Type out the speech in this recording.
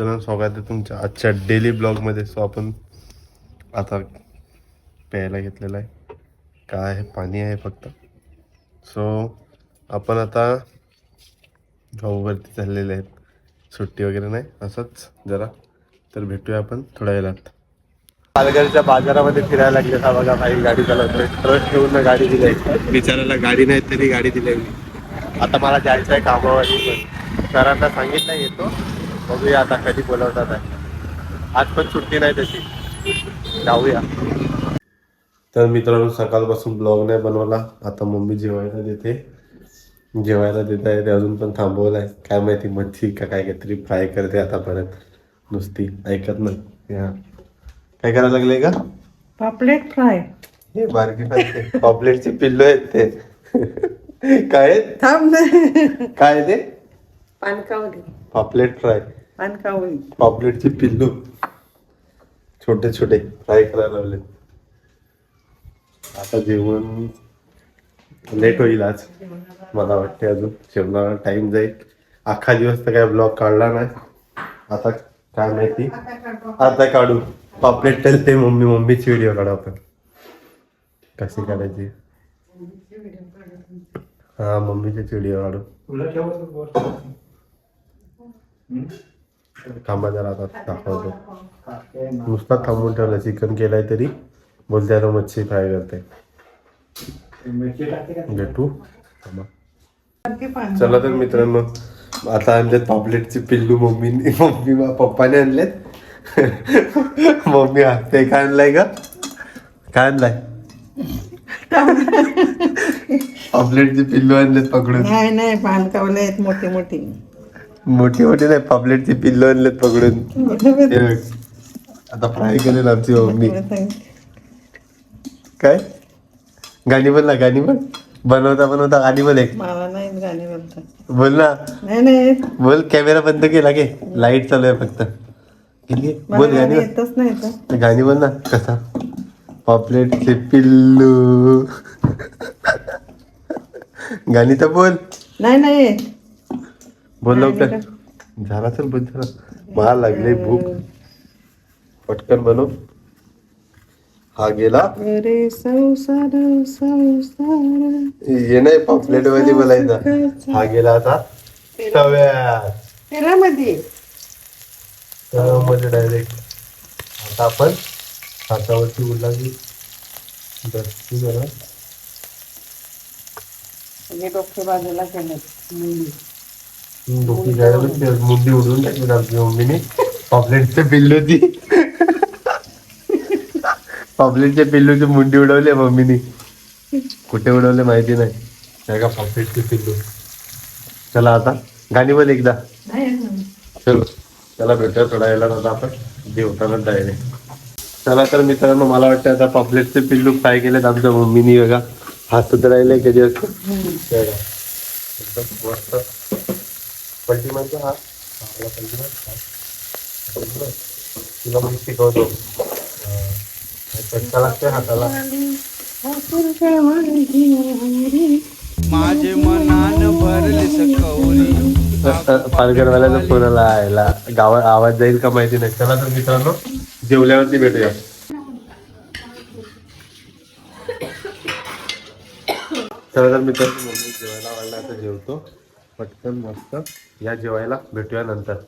मित्रांनो स्वागत आहे तुमच्या आजच्या डेली ब्लॉगमध्ये सो आपण आता प्यायला घेतलेलं आहे. काय आहे? पाणी आहे फक्त. सो आपण आता गाऊवरती चाललेले आहेत. सुट्टी वगैरे नाही असंच जरा. तर भेटूया आपण थोड्या वेळात. पालघरच्या बाजारामध्ये फिरायला लागले का बघा काही गाडी चालवतोय. ट्रक ठेवून ना गाडी दिली. बिचाराला गाडी नाही तरी गाडी दिली. आता मला जायचं आहे कामावर. सरांना सांगितलं येतो. बघूया आता कधी बोलवतात आहे आज पण सुट्टी नाही त्याची. जाऊया. तर मित्रांनो सकाळपासून ब्लॉग नाही बनवला. आता मम्मी जेवायला देते. जेवायला देत आहे. ते अजून पण थांबवलंय काय माहिती मच्छी का काय काहीतरी फ्राय करते आता परत नुसती ऐकत नाही. हा. काय करायला लागले का? पापलेट फ्राय हे बारकी पॉपलेटचे पिल्लो आहेत ते. काय? थांब काय आहे ते? पानकावली पॉपलेट फ्राय पानकावली पॉपलेटचे पिल्लू छोटे छोटे फ्राय करायला लावले आता जेवण लेट होईल आज मला वाटते अजून जेवणाला टाइम जाईल अख्खा दिवस तर काय ब्लॉग काढला नाही आता काय माहिती आता काढू पापलेट ते मम्मी मम्मीची व्हिडिओ काढू आपण कशी काढायची हा मम्मीचीच व्हिडिओ काढू थांबा जरा आता दाखवतो. नुसता थांबून ठेवलं चिकन केलंय तरी. बोलते आता मच्छी फ्राय करते. भेटू? थांबा. चला तर मित्रांनो आता आणलेत पापलेटची पिल्लू मम्मीने मम्मी मा- पप्पाने आणलेत. मम्मी हसते काय आणलाय का काय आणलाय? पापलेटची पिल्लू आणलेत पकडून. नाही नाही पानकावले आहेत मोठे मोठे मोठी मोठी नाही पापलेटची पिल्लू आणलेत पकडून. बघ. आता फ्राय करेल आमची मम्मी. काय? गाणी बोल ना गाणी बोल. बनवता बनवता गाणी बोल एक. मला नाही गाणे बोलतात बोल ना. नाही नाही बोल कॅमेरा बंद केला के. लाइट चालू आहे फक्त. बोल गाणे गाणी. बोल. येतच नाही तर गाणी बोल ना कसा? पॉपलेटचे पिल्लू. गाणी तर बोल. नाही नाही बोल लवकर. झाला तर बंद झाला मला लागले भूक. पटकन बनव. हा गेला. अरे संसार संसार. हे नाही पॉपलेटमध्ये बोलायचा हा गेला आता. तव्यात. तेलामध्ये तव्यामध्ये डायरेक्ट आता आपण हातावरती उडला की दसती जरा. डोके बाजूला केले मुंडी उडवून टाकली आमची मम्मीने. पॉपलेटच्या पिल्लूची पॉपलेटच्या पिल्लूची मुंडी उडवली मम्मीने. कुठे उडवले माहिती नाही. नाही का पॉपलेटचे पिल्लू. चला आता गाणी बोल एकदा. चलो चला भेटूया थोडा यायला आता आपण. जेवताना डायरेक्ट चला तर मित्रांनो मला वाटतं आता पॉपलेटचे पिल्लू फ्राय केलेत आमच्या मम्मीनी बघा. हात राहिले कधी असतो मस्त. पलटी म्हणजे हा चांगला पलटी. हा. मार. तुला मी शिकवतो हा. चटका लागते हाताला माझे मनान भरले सकवरी पालघरवाल्याचा फोन आला आयला गावात आवाज जाईल का माहिती नाही चला तर मित्रांनो जेवल्यावरती भेटूया चला तर मित्रांनो मम्मी जेवायला वाढला आता जेवतो पटकन मस्त या जेवायला भेटूया नंतर.